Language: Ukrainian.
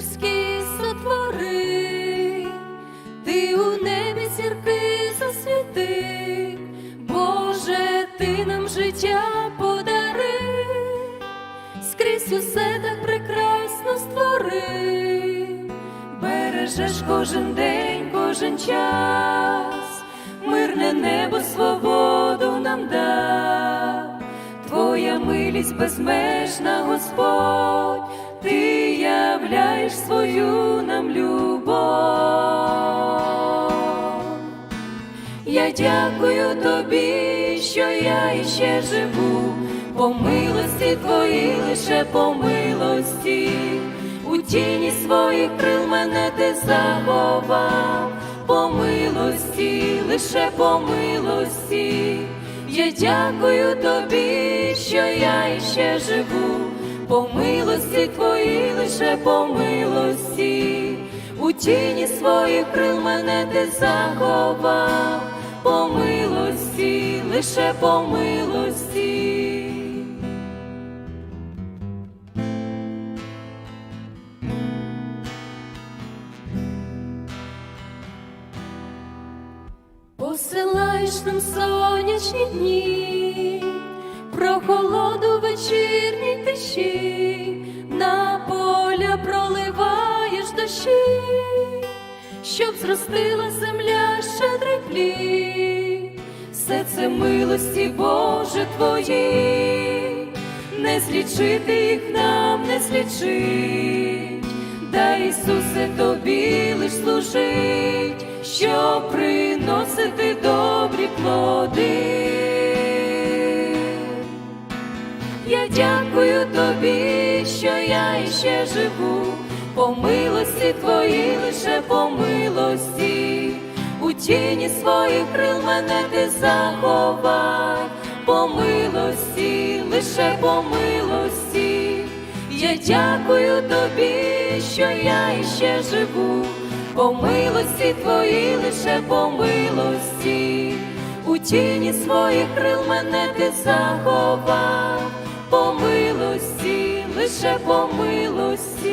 людський сотвори, ти у небі зірки засвіти, Боже, ти нам життя подари, скрізь усе так прекрасно створи, бережеш кожен день, кожен час, мирне небо, свободу нам дав. Твоя милість безмежна, Господь, ти являєш свою нам любов. Я дякую тобі, що я іще живу, по милості твої лише по милості, у тіні своїх крил мене ти заховав, по милості, лише по милості. Я дякую тобі, що я іще живу, по милості твої лише по милості, у тіні своїх крил мене ти заховав, по милості, лише по милості. Посилаєш нам сонячні дні, прохолоду вечірній тиші, на поля проливаєш дощі, щоб зростила земля щедрий плід. Все це милості, Боже Твої, не злічити їх нам не злічить, та Ісусе тобі лиш служить, щоб приносити добрі плоди. Дякую тобі, що я іще живу, по милості твої лише по милості, у тіні своїх крил мене ти заховай, по милості, лише по милості. Я дякую тобі, що я іще живу, по милості твої лише по милості, у тіні своїх крил мене ти заховав, по милості, лише по милості.